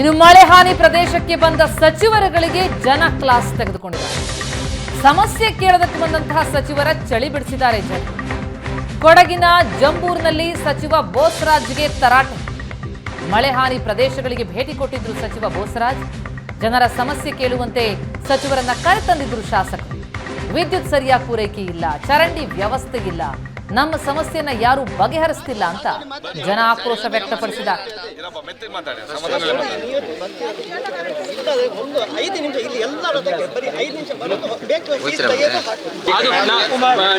ಇನ್ನು ಮಳೆ ಹಾನಿ ಪ್ರದೇಶಕ್ಕೆ ಬಂದ ಸಚಿವರುಗಳಿಗೆ ಜನ ಕ್ಲಾಸ್ ತೆಗೆದುಕೊಂಡಿದ್ದಾರೆ. ಸಮಸ್ಯೆ ಕೇಳದಕ್ಕೆ ಬಂದಂತಹ ಸಚಿವರ ಚಳಿ ಬಿಡಿಸಿದ್ದಾರೆ ಜನ. ಕೊಡಗಿನ ಜಂಬೂರ್ನಲ್ಲಿ ಸಚಿವ ಬೋಸರಾಜ್ಗೆ ತರಾಟೆ. ಮಳೆ ಹಾನಿ ಪ್ರದೇಶಗಳಿಗೆ ಭೇಟಿ ಕೊಟ್ಟಿದ್ರು ಸಚಿವ ಬೋಸರಾಜ್. ಜನರ ಸಮಸ್ಯೆ ಕೇಳುವಂತೆ ಸಚಿವರನ್ನ ಕರೆತಂದಿದ್ರು ಶಾಸಕರು. ವಿದ್ಯುತ್ ಸರಿಯಾಗಿ ಪೂರೈಕೆ ಇಲ್ಲ, ಚರಂಡಿ ವ್ಯವಸ್ಥೆ ಇಲ್ಲ. ನಮ್ಮ ಸಮಸ್ಯೆಯನ್ನ ಯಾರು ಬಗೆಹರಿಸ್ತಿಲ್ಲ ಅಂತ ಜನ ಆಕ್ರೋಶ ವ್ಯಕ್ತಪಡಿಸಿದ.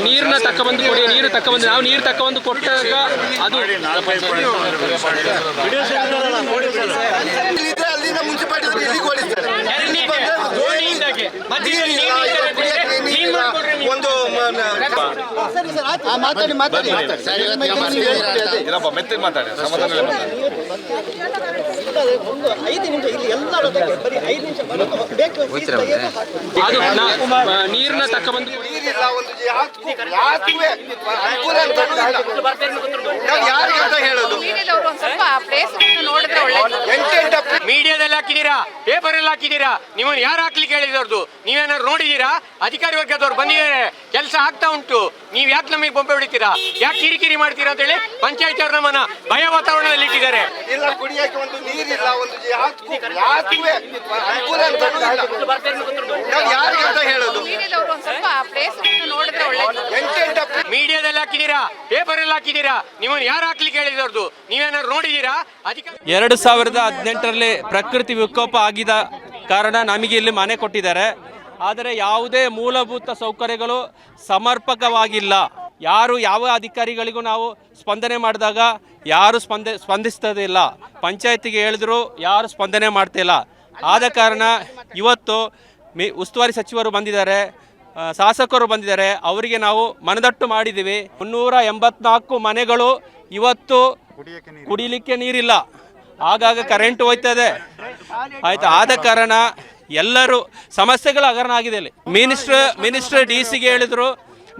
ನೀರನ್ನ ತಕ್ಕ ಬಂದು ಕೊಡಿ ನೀರು ತಕ್ಕ ಬಂದು ನಾವು ನೀರು ತಕ್ಕ ಬಂದು ಕೊಟ್ಟಾಗ ಅದು ಇಲ್ಲಿದೆ ಅಲ್ಲಿಂದ ಮುನ್ಸಿಪಾಲಿಟಿ ಇಲ್ಲಿಗೆ ಓಡಿಸ್ತಾರೆ ಇಲ್ಲಿ ಬಂದ್ರೆ ನೀರಿಲ್ಲ, ಇವಾಗ ಕುಡಿಯಕ್ಕೆ ನೀರಿಲ್ಲ. ಒಂದು ಮ- ನ- ಸರಿ ಸರ್ ಆಯ್ತು. ಮಾತಾಡಿ ಮಾತಾಡಿ ಇಲ್ಲಪ್ಪ ಮೆತ್ತಿಗೆ ಮಾತಾಡಿ ಸಮಾಧಾನ ಮಾತಾಡಿ ಒಂದು ಐದು ನಿಮಿಷ ಇಲ್ಲಿ ಎಲ್ಲ ಬರೀ ಐದು ನಿಮಿಷ ಬೇಕು ಅದು ನೀರನ್ನ ತಕ್ಕ ಬಂದು ಯಾರಿಗೆ ಅಂತ ಹೇಳೋದು ಸ್ವಲ್ಪ ಪ್ಲೇಸ್ ಹಾಕಿದ್ದೀರಾ? ಪೇಪರ್ ಅಲ್ಲಿ ಹಾಕಿದ್ದೀರಾ? ನೀವು ಯಾರು ಹಾಕ್ಲಿಕ್ಕೆ ಹೇಳಿದವ್ರದ್ದು ನೀವೇನಾದ್ರು ನೋಡಿದ್ದೀರಾ? ಅಧಿಕಾರಿ ವರ್ಗದವ್ರು ಬಂದಿದ್ದಾರೆ. ಕೆಲಸ ಆಗ್ತಾ ಉಂಟು. ನೀವು ಯಾಕೆ ನಮಗೆ ಬೊಂಬೆ ಹೊಡಿತೀರಾ? ಯಾಕೆ ಕಿರಿಕಿರಿ ಮಾಡ್ತೀರಾ ಅಂತ ಹೇಳಿ ಪಂಚಾಯತ್ ಅವ್ರ ನಮ್ಮನ್ನ ಭಯ ವಾತಾವರಣದಲ್ಲಿ ಇಟ್ಟಿದ್ದಾರೆ. ಇಲ್ಲ, ಕುಡಿಯಕ್ಕೆ ಒಂದು ನೀರಿಲ್ಲ, ಒಂದು ಯಾಕೆ ಯಾರಿಗೆ ಅಂತ ಹೇಳೋದು ಮೀಡಿಯಾದವರು ಒಂದ್ ಸ್ವಲ್ಪ ಪ್ಲೇಸ್ ನೋಡಿದ್ರೆ ಒಳ್ಳೇದು ಎಂಟೆಂಟ ಮೀಡಿಯಾದಲ್ಲಿ ಹಾಕಿದ್ದೀರಾ? ಪೇಪರ್ ಹಾಕಿದ್ದೀರಾ? ಯಾರು ಹಾಕ್ಲಿಕ್ಕೆ ಹೇಳಿದವ್ರದ್ದು ನೀವೇನಾದ್ರು ನೋಡಿದ್ದೀರಾ? ಎರಡು ಸಾವಿರದ ಹದಿನೆಂಟರಲ್ಲಿ ಪ್ರಕೃತಿ ವಿಕೋಪ ಆಗಿದ ಕಾರಣ ನಮಗೆ ಇಲ್ಲಿ ಮನೆ ಕೊಟ್ಟಿದ್ದಾರೆ. ಆದರೆ ಯಾವುದೇ ಮೂಲಭೂತ ಸೌಕರ್ಯಗಳು ಸಮರ್ಪಕವಾಗಿಲ್ಲ. ಯಾರು ಯಾವ ಅಧಿಕಾರಿಗಳಿಗೂ ನಾವು ಸ್ಪಂದನೆ ಮಾಡಿದಾಗ ಯಾರು ಸ್ಪಂದ ಸ್ಪಂದಿಸ್ತದಿಲ್ಲ. ಪಂಚಾಯತಿಗೆ ಹೇಳಿದ್ರು ಯಾರು ಸ್ಪಂದನೆ ಮಾಡ್ತಿಲ್ಲ. ಆದ ಕಾರಣ ಇವತ್ತು ಮಿ ಉಸ್ತುವಾರಿ ಸಚಿವರು ಬಂದಿದ್ದಾರೆ. ಶಾಸಕರು ಬಂದಿದ್ದಾರೆ. ಅವರಿಗೆ ನಾವು ಮನದಟ್ಟು ಮಾಡಿದ್ದೀವಿ. ಮುನ್ನೂರ ಎಂಬತ್ನಾಲ್ಕು ಮನೆಗಳು ಇವತ್ತು ಕುಡಿಲಿಕ್ಕೆ ನೀರಿಲ್ಲ. ಆಗಾಗ ಕರೆಂಟ್ ಹೋಯ್ತದೆ. ಆಯ್ತು? ಆದ ಕಾರಣ ಎಲ್ಲರೂ ಸಮಸ್ಯೆಗಳು ಹಗರಣ ಆಗಿದೆ ಅಲ್ಲಿ ಮಿನಿಸ್ಟರ್ ಮಿನಿಸ್ಟರ್ ಡಿ ಸಿಗೆ ಹೇಳಿದ್ರು,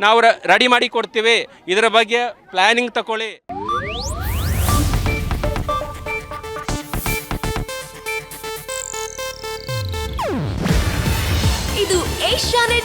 ನಾವು ರೆಡಿ ಮಾಡಿ ಕೊಡ್ತೀವಿ. ಇದರ ಬಗ್ಗೆ ಪ್ಲಾನಿಂಗ್ ತಗೊಳ್ಳಿ ಇದು ಏಷ್ಯಾನೆಟ್